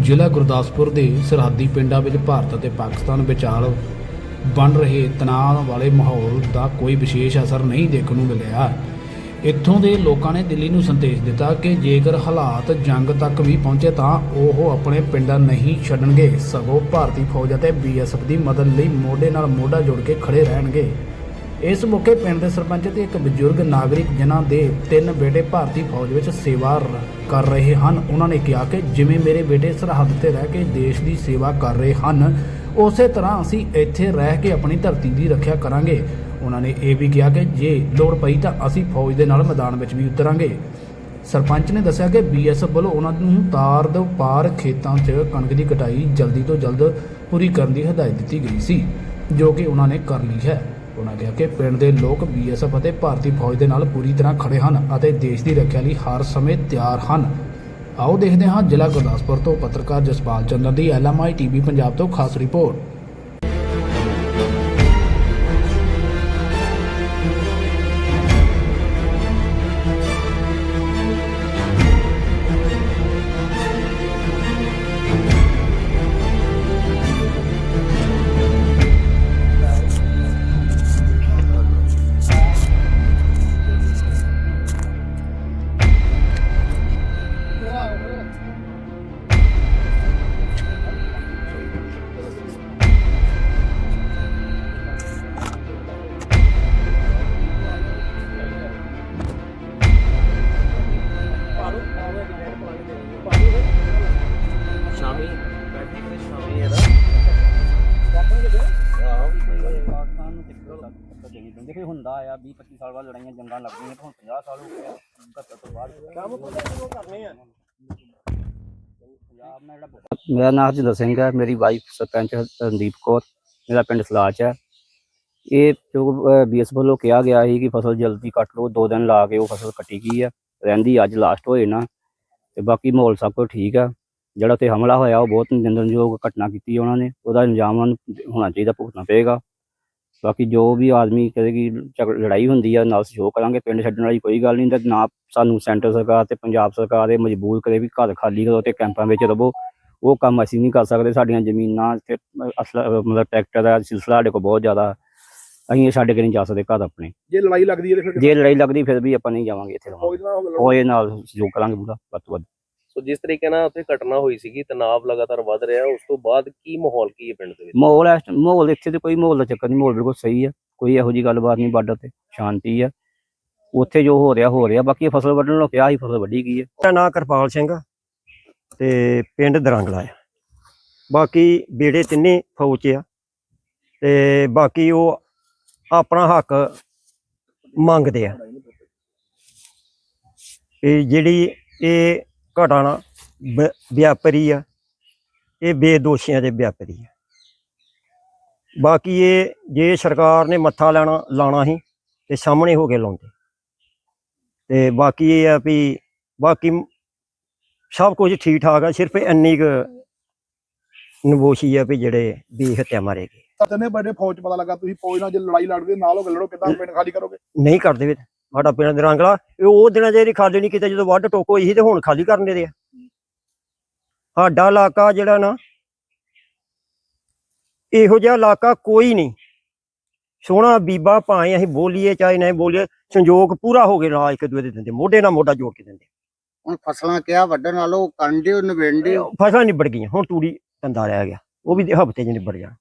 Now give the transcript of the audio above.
ਜ਼ਿਲ੍ਹਾ ਗੁਰਦਾਸਪੁਰ ਦੇ ਸਰਹੱਦੀ ਪਿੰਡਾਂ ਵਿੱਚ ਭਾਰਤ ਅਤੇ ਪਾਕਿਸਤਾਨ ਵਿਚਾਲ ਬਣ ਰਹੇ ਤਣਾਅ ਵਾਲੇ ਮਾਹੌਲ ਦਾ ਕੋਈ ਵਿਸ਼ੇਸ਼ ਅਸਰ ਨਹੀਂ ਦੇਖਣ ਨੂੰ ਮਿਲਿਆ। ਇੱਥੋਂ ਦੇ ਲੋਕਾਂ ਨੇ ਦਿੱਲੀ ਨੂੰ ਸੰਦੇਸ਼ ਦਿੱਤਾ ਕਿ ਜੇਕਰ ਹਾਲਾਤ ਜੰਗ ਤੱਕ ਵੀ ਪਹੁੰਚੇ ਤਾਂ ਉਹ ਆਪਣੇ ਪਿੰਡਾਂ ਨਹੀਂ ਛੱਡਣਗੇ। ਸਗੋਂ ਭਾਰਤੀ ਫੌਜ ਅਤੇ ਬੀਐਸਐਫ ਦੀ ਮਦਦ ਲਈ ਮੋਢੇ ਨਾਲ ਮੋਢਾ ਜੋੜ ਕੇ ਖੜੇ ਰਹਿਣਗੇ। ਇਸ ਮੌਕੇ ਪਿੰਡ ਦੇ ਸਰਪੰਚ ਤੇ ਇੱਕ ਬਜ਼ੁਰਗ ਨਾਗਰਿਕ ਜਿਨ੍ਹਾਂ ਦੇ ਤਿੰਨ ਬੇਟੇ ਭਾਰਤੀ ਫੌਜ ਵਿੱਚ ਸੇਵਾ ਕਰ ਰਹੇ ਹਨ, ਉਹਨਾਂ ਨੇ ਕਿਹਾ ਕਿ ਜਿਵੇਂ ਮੇਰੇ ਬੇਟੇ ਸਰਹੱਦ ਤੇ ਰਹਿ ਕੇ ਦੇਸ਼ ਦੀ ਸੇਵਾ ਕਰ ਰਹੇ ਹਨ, ਉਸੇ ਤਰ੍ਹਾਂ ਅਸੀਂ ਇੱਥੇ ਰਹਿ ਕੇ ਆਪਣੀ ਧਰਤੀ ਦੀ ਰੱਖਿਆ ਕਰਾਂਗੇ। ਉਹਨਾਂ ਨੇ ਇਹ ਵੀ ਕਿਹਾ ਕਿ ਜੇ ਲੋੜ ਪਈ ਤਾਂ ਅਸੀਂ ਫੌਜ ਦੇ ਨਾਲ ਮੈਦਾਨ ਵਿੱਚ ਵੀ ਉਤਰਾਂਗੇ। ਸਰਪੰਚ ਨੇ ਦੱਸਿਆ ਕਿ ਬੀਐਸਐਫ ਵੱਲੋਂ ਉਹਨਾਂ ਨੂੰ ਤਾਰ ਦੇ ਪਾਰ ਖੇਤਾਂ 'ਚ ਕਣਕ ਦੀ ਕਟਾਈ ਜਲਦੀ ਤੋਂ ਜਲਦ ਪੂਰੀ ਕਰਨ ਦੀ ਹਦਾਇਤ ਦਿੱਤੀ ਗਈ ਸੀ, ਜੋ ਕਿ ਉਹਨਾਂ ਨੇ ਕਰ ਲਈ ਹੈ। ਉਹਨਾਂ ਕਿਹਾ ਕਿ ਪਿੰਡ ਦੇ ਲੋਕ ਬੀਐਸਐਫ ਅਤੇ ਭਾਰਤੀ ਫੌਜ ਦੇ ਨਾਲ ਪੂਰੀ ਤਰ੍ਹਾਂ ਖੜੇ ਹਨ ਅਤੇ ਦੇਸ਼ ਦੀ ਰੱਖਿਆ ਲਈ ਹਰ ਸਮੇਂ ਤਿਆਰ ਹਨ। ਆਓ ਦੇਖਦੇ ਹਾਂ ਜ਼ਿਲ੍ਹਾ ਗੁਰਦਾਸਪੁਰ ਤੋਂ ਪੱਤਰਕਾਰ ਜਸਪਾਲ ਚੰਦਰ ਦੀ ਐਲਐਮਆਈ ਟੀਵੀ ਪੰਜਾਬ ਤੋਂ ਖਾਸ ਰਿਪੋਰਟ। ਪਾਕਿਸਤਾਨ ਨੂੰ ਕਿੱਥੇ ਤੱਕ ਦੇਣੀ ਪੈਂਦੀ ਫਿਰ ਹੁੰਦਾ ਆ 20 25 ਸਾਲ ਬਾਅਦ ਲੜਾਈਆਂ ਜੰਗਾਂ ਲੱਗਦੀਆਂ ਤੇ ਹੁਣ 50 ਸਾਲ ਹੋ ਗਏ 71 ਤੋਂ ਬਾਅਦ ਕੰਮ ਪਤਾ ਕਿਉਂ ਕਰਨੇ ਆ ਪੰਜਾਬ ਨਾਲ ਜਿਹੜਾ ਮੇਰਾ ਨਾਮ ਹਰਜਿੰਦਰ ਸਿੰਘ ਹੈ ਮੇਰੀ ਵਾਈਫ ਸਰਪੰਚ ਰਣਦੀਪ ਕੌਰ ਮੇਰਾ ਪਿੰਡ ਸਲਾਚ ਹੈ ਇਹ ਜੋ ਬੀਐਸ ਵੱਲੋਂ ਕਿਹਾ ਗਿਆ ਸੀ ਕਿ ਫਸਲ ਜਲਦੀ ਕੱਟ ਲਓ, ਦੋ ਦਿਨ ਲਾ ਕੇ ਉਹ ਫਸਲ ਕੱਟੀ ਗਈ ਆ ਰਹਿੰਦੀ ਅੱਜ ਲਾਸਟ ਹੋਏ ਨਾ, ਤੇ ਬਾਕੀ ਮਾਹੌਲ ਸਭ ਕੁਝ ਠੀਕ ਆ। ਜਿਹੜਾ ਤੇ ਹਮਲਾ ਹੋਇਆ ਉਹ ਬਹੁਤ ਨਿੰਦਣਯੋਗ ਘਟਨਾ ਕੀਤੀ ਉਹਨਾਂ ਨੇ। ਉਹਦਾ ਇਲਜ਼ਾਮ ਉਹਨਾਂ ਨੂੰ ਹੋਣਾ ਚਾਹੀਦਾ ਭੁਗਤਣਾ ਪਏਗਾ। ਬਾਕੀ ਜੋ ਵੀ ਆਦਮੀ ਕਰੇਗੀ ਝਗੜ ਲੜਾਈ ਹੁੰਦੀ ਆ ਨਾਲ ਸਹਿਯੋਗ ਕਰਾਂਗੇ ਪਿੰਡ ਛੱਡਣ ਵਾਲੀ ਕੋਈ ਗੱਲ ਨਹੀਂ ਤੇ ਨਾ ਸਾਨੂੰ ਸੈਂਟਰ ਸਰਕਾਰ ਤੇ ਪੰਜਾਬ ਸਰਕਾਰ ਇਹ ਮਜਬੂਰ ਕਰੇ ਵੀ ਘਰ ਖਾਲੀ ਕਰੋ ਤੇ ਕੈਂਪਾਂ ਵਿੱਚ ਰਵੋ। ਉਹ ਕੰਮ ਅਸੀਂ ਨਹੀਂ ਕਰ ਸਕਦੇ ਸਾਡੀਆਂ ਜ਼ਮੀਨਾਂ ਤੇ ਅਸਲਾ ਮਤਲਬ ਟਰੈਕਟਰ ਦਾ ਸਿਲਸਿਲਾ ਸਾਡੇ ਕੋਲ ਬਹੁਤ ਜ਼ਿਆਦਾ ਅਸੀਂ ਇਹ ਛੱਡ ਕੇ ਨਹੀਂ ਜਾ ਸਕਦੇ ਘਰ ਆਪਣੇ। ਜੇ ਲੜਾਈ ਲੱਗਦੀ ਹੈ ਫਿਰ ਜੇ ਲੜਾਈ ਲੱਗਦੀ ਫਿਰ ਵੀ ਆਪਾਂ ਨਹੀਂ ਜਾਵਾਂਗੇ ਇੱਥੇ ਉਹ ਇਹ ਨਾਲ ਸਹਿਯੋਗ ਕਰਾਂਗੇ ਪੂਰਾ ਵੱਧ ਤੋਂ ਵੱਧ। ਸੋ ਜਿਸ ਤਰੀਕੇ ਨਾਲ ਉੱਥੇ ਘਟਨਾ ਹੋਈ ਸੀਗੀ ਤਣਾਅ ਲਗਾਤਾਰ ਵੱਧ ਰਿਹਾ ਉਸ ਤੋਂ ਬਾਅਦ ਕੀ ਮਾਹੌਲ ਕੀ ਹੈ ਪਿੰਡ ਦੇ ਵਿੱਚ? ਮਾਹੌਲ ਇਸ ਮਾਹੌਲ ਇੱਥੇ ਤੇ ਕੋਈ ਮਾਹੌਲ ਦਾ ਚੱਕਰ ਨਹੀਂ ਮਾਹੌਲ ਬਿਲਕੁਲ ਸਹੀ ਆ ਕੋਈ ਇਹੋ ਜੀ ਗੱਲਬਾਤ ਨਹੀਂ ਬਾਰਡਰ ਤੇ ਸ਼ਾਂਤੀ ਆ। ਉੱਥੇ ਜੋ ਹੋ ਰਿਹਾ ਹੋ ਰਿਹਾ ਬਾਕੀ ਫਸਲ ਵੱਢਣ ਨੂੰ ਕਿਹਾ ਸੀ ਫਸਲ ਵੱਢੀ ਗਈ ਹੈ ਮੇਰਾ ਨਾਂ ਕਿਰਪਾਲ ਸਿੰਘ ਆ ਤੇ ਪਿੰਡ ਦਰੰਗਲਾ ਆ। ਬਾਕੀ ਬੇੜੇ ਤਿੰਨੇ ਫੌਜ 'ਚ ਆ ਤੇ ਬਾਕੀ ਉਹ ਆਪਣਾ ਹੱਕ ਮੰਗਦੇ ਆ। ਇਹ ਜਿਹੜੀ ਇਹ ਘਟਨਾ ਬ- ਵਿਆਪਰੀ ਆ। ਇਹ ਬੇਦੋਸ਼ੀਆਂ ਦੇ ਵਿਆਪਰੀ ਆ। ਬਾਕੀ ਇਹ ਜੇ ਸਰਕਾਰ ਨੇ ਮੱਥਾ ਲੈਣਾ ਲਾਣਾ ਸੀ ਤੇ ਸਾਹਮਣੇ ਹੋ ਕੇ ਲਾਉਂਦੇ। ਤੇ ਬਾਕੀ ਇਹ ਆ ਵੀ ਬਾਕੀ ਸਭ ਕੁਝ ਠੀਕ ਠਾਕ ਆ ਸਿਰਫ ਇੰਨੀ ਕੁ ਨਬੋਸ਼ੀ ਆ ਵੀ ਜਿਹੜੇ ਬੇਹਤਿਆ ਮਾਰੇ ਗਏ। ਤਾਂ ਤਨੇ ਬੜੇ ਫੌਜ ਪਤਾ ਲੱਗਾ ਤੁਸੀਂ ਫੌਜ ਨਾਲ ਜੇ ਲੜਾਈ ਲੜਦੇ ਨਾਲ ਹੋ ਕੇ ਲੜੋ ਕਿਦਾਂ ਪਿੰਡ ਖਾਲੀ ਕਰੋਗੇ? ਨਹੀਂ ਕਰਦੇ ਵੀ ਸਾਡਾ ਪਿੰਡ ਦੇ ਰੰਗਲਾ ਇਹ ਉਹ ਦਿਨਾਂ ਜਿਹੜੀ ਖਾਲੀ ਨਹੀਂ ਕਿਤੇ ਜਦੋਂ ਵੱਢ ਟੋਕ ਸੀ ਤੇ ਹੁਣ ਖਾਲੀ ਕਰਨ ਦੇ ਆ। ਸਾਡਾ ਇਲਾਕਾ ਜਿਹੜਾ ਨਾ ਇਹੋ ਜਿਹਾ ਇਲਾਕਾ ਕੋਈ ਨਹੀਂ। ਸੋਹਣਾ ਬੀਬਾ ਭਾਵੇਂ ਅਸੀਂ ਬੋਲੀਏ ਚਾਹੇ ਨਹੀਂ ਬੋਲੀਏ ਸੰਯੋਗ ਪੂਰਾ ਹੋ ਗਿਆ ਇੱਕ ਦੂਏ ਦੇ ਦਿੰਦੇ ਮੋਢੇ ਨਾਲ ਮੋਢਾ ਜੋੜ ਕੇ ਦਿੰਦੇ। ਹੁਣ ਫਸਲਾਂ ਕਿਹਾ ਵੱਢਣ ਨਾਲੋਂ ਕੰਡੇ ਨਵੇਂਡੇ ਫਸਲਾਂ ਨਿਬੜ ਗਈਆਂ ਹੁਣ ਤੂੜੀ ਧੰਦਾ ਰਹਿ ਗਿਆ ਉਹ ਵੀ ਹਫ਼ਤੇ ਚ ਨਿਬੜ ਜਾਣਾ।